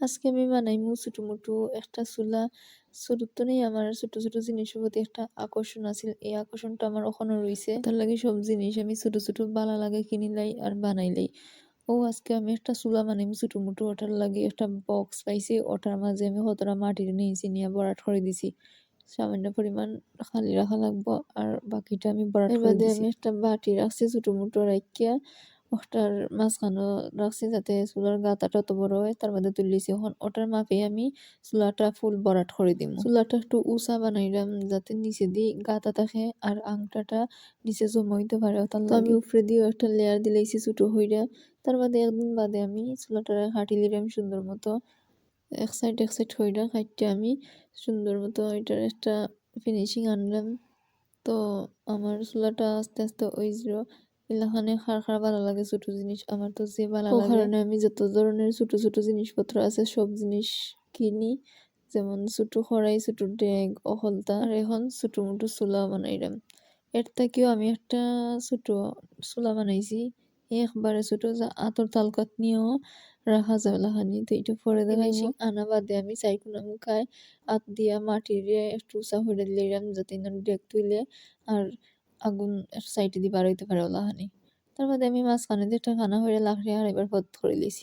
আজকে আমি বানাইমু ছোটো মোটো একটা চুলা। ছোটতে নেই আমার ছোট ছোট জিনিসের প্রতি একটা আকর্ষণ আছিল। এই আকর্ষণটা আমার এখনও রয়েছে তার লাগে সব জিনিস আমি ছোট ছোট বালা লাগে কিনি লাই আর বানাইলাই। ও আজকে আমি একটা চুলা বানাইমু ছোটো মোটো। ওটার লাগে একটা বক্স পাইছি। ওটার মাঝে আমি কতটা মাটির নিয়েছি নিয়ে বরাট করে দিছি। সামান্য পরিমাণ খালি রাখা লাগবো। আর বাকিটা আমি বরাট করে দিছি। আমি একটা বাটি রাখছি ছোটো মোটো রাখিয়া ওটার মাঝখানে রাখছি যাতে চুলার গাতাটা অত বড় হয় তার মধ্যে তুলিছি এখন ওটার মাপে আমি চুলাটা ফুল বরাট করে দিম। চুলাটা একটু উঁচা বানাইলাম যাতে নিচে দিয়ে গাতা থাকে আর আংটাটা নিচে জমা হইতে পারে। তার আমি উপরে দিয়ে একটা লেয়ার দিলাইছি ছোটো হইরা। তার বাদে একদিন বাদে আমি চুলাটা হাঁটি লিলাম সুন্দর মতো। এক সাইড এক সাইড হইরা কাটতে আমি সুন্দর মতো এটার একটা ফিনিশিং আনলাম। তো আমার চুলাটা আস্তে আস্তে ওইছিল এলাখানে খার খার ভালো লাগে ছোট জিনিস আমার তো যে ভালো লাগে। কারণে আমি যত ধরনের ছোট ছোট জিনিসপত্র আছে সব জিনিস কিনি যেমন ছোট খড়াই ছোট ডেগ অহলতা আর এখন ছোট মোটো চুলা বানাইলাম এর থেকেও আমি একটা ছোট চুলা বানাইছি একবারে ছোট যা আতর তালকাত নিয়েও রাখা যাবে লাহানি তো এটা পরে দেখাইছি আনা বাদে আমি চাইকুনা মুখায় আত দিয়া মাটির একটু উঁচা হইলে দিলাম যাতে ডেক তুইলে আর আগুন সাইডে দিয়ে হইতে পারে ওলাহানি। তার বাদে আমি মাঝখানে দিয়ে খানা হয়ে লাখ আর এবার পথ করে লিছি